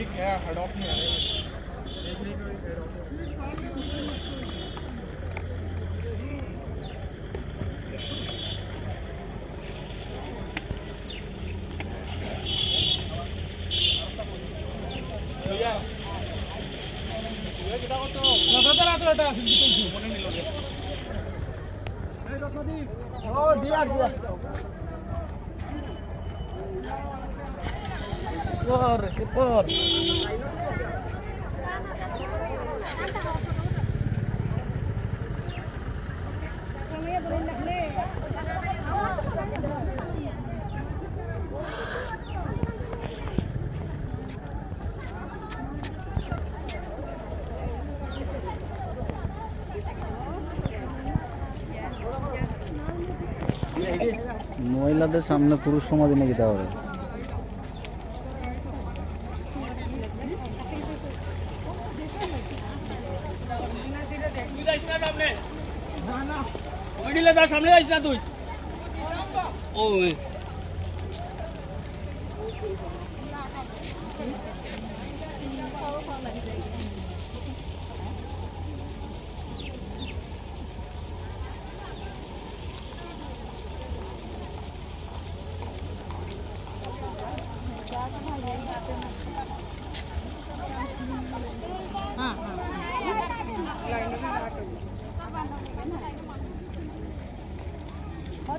एक है हडॉप में है। एक नहीं कोई মহিলাদের সামনে পুরুষ সমাজে নিয়ে যেতে হবে কমিটিলে তার সামনে যাইস না তুই। ও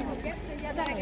মধ্যে তার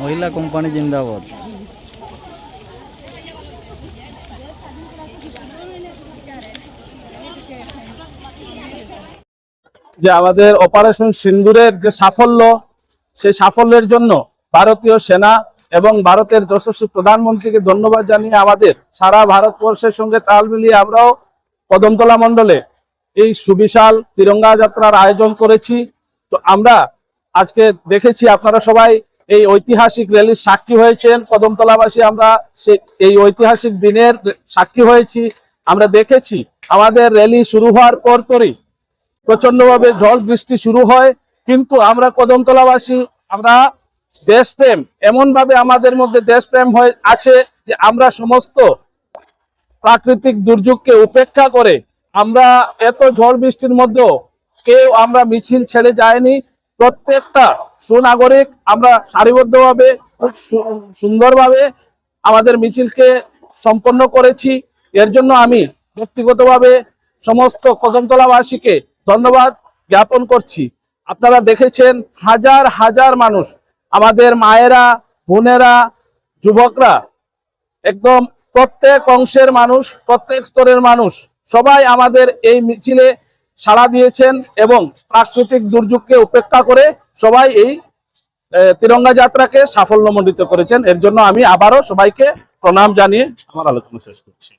মহিলা কোম্পানি জিন্দাবাদ। যে আমাদের অপারেশন সিন্দুরের যে সাফল্য, সেই সাফল্যের জন্য ভারতীয় সেনা এবং ভারতের যশস্বী প্রধানমন্ত্রীকে ধন্যবাদ জানিয়ে আমাদের সারা ভারতবর্ষের সঙ্গে তাল মিলিয়ে আমরাও কদমতলা মণ্ডলে এই সুবিশাল তিরঙ্গা যাত্রার আয়োজন করেছি। তো আমরা আজকে দেখেছি আপনারা সবাই এই ঐতিহাসিক র্যালির সাক্ষী হয়েছেন। কদমতলাবাসী আমরা এই ঐতিহাসিক দিনের সাক্ষী হয়েছি। আমরা দেখেছি আমাদের র্যালি শুরু হওয়ার পর পরপরই প্রচন্ডভাবে ঝড় বৃষ্টি শুরু হয়। কিন্তু আমরা কদমতলাবাসী, আমরা দেশপ্রেম এমন ভাবে আমাদের মধ্যে দেশপ্রেম হয়ে আছে যে আমরা সমস্ত প্রাকৃতিক দুর্যোগকে উপেক্ষা করে আমরা এত ঝড় বৃষ্টির মধ্যেও কেউ আমরা মিছিল ছেড়ে যায়নি প্রত্যেকটা সুনাগরিক আমরা সারিবদ্ধভাবে সুন্দরভাবে আমাদের মিছিলকে সম্পন্ন করেছি। এর জন্য আমি ব্যক্তিগতভাবে সমস্ত কদমতলাবাসীকে ধন্যবাদ জ্ঞাপন করছি। আপনারা দেখেছেন হাজার হাজার মানুষ, আমাদের মায়েরা, বোনেরা, যুবকরা, একদম প্রত্যেক অংশের মানুষ, প্রত্যেক স্তরের মানুষ সবাই আমাদের এই মিছিলে সাড়া দিয়েছেন এবং প্রাকৃতিক দুর্যোগকে উপেক্ষা করে সবাই এই তিরঙ্গা যাত্রাকে সাফল্যমণ্ডিত করেছেন। এর জন্য আমি আবারও সবাইকে প্রণাম জানিয়ে আমার আলোচনা শেষ করছি।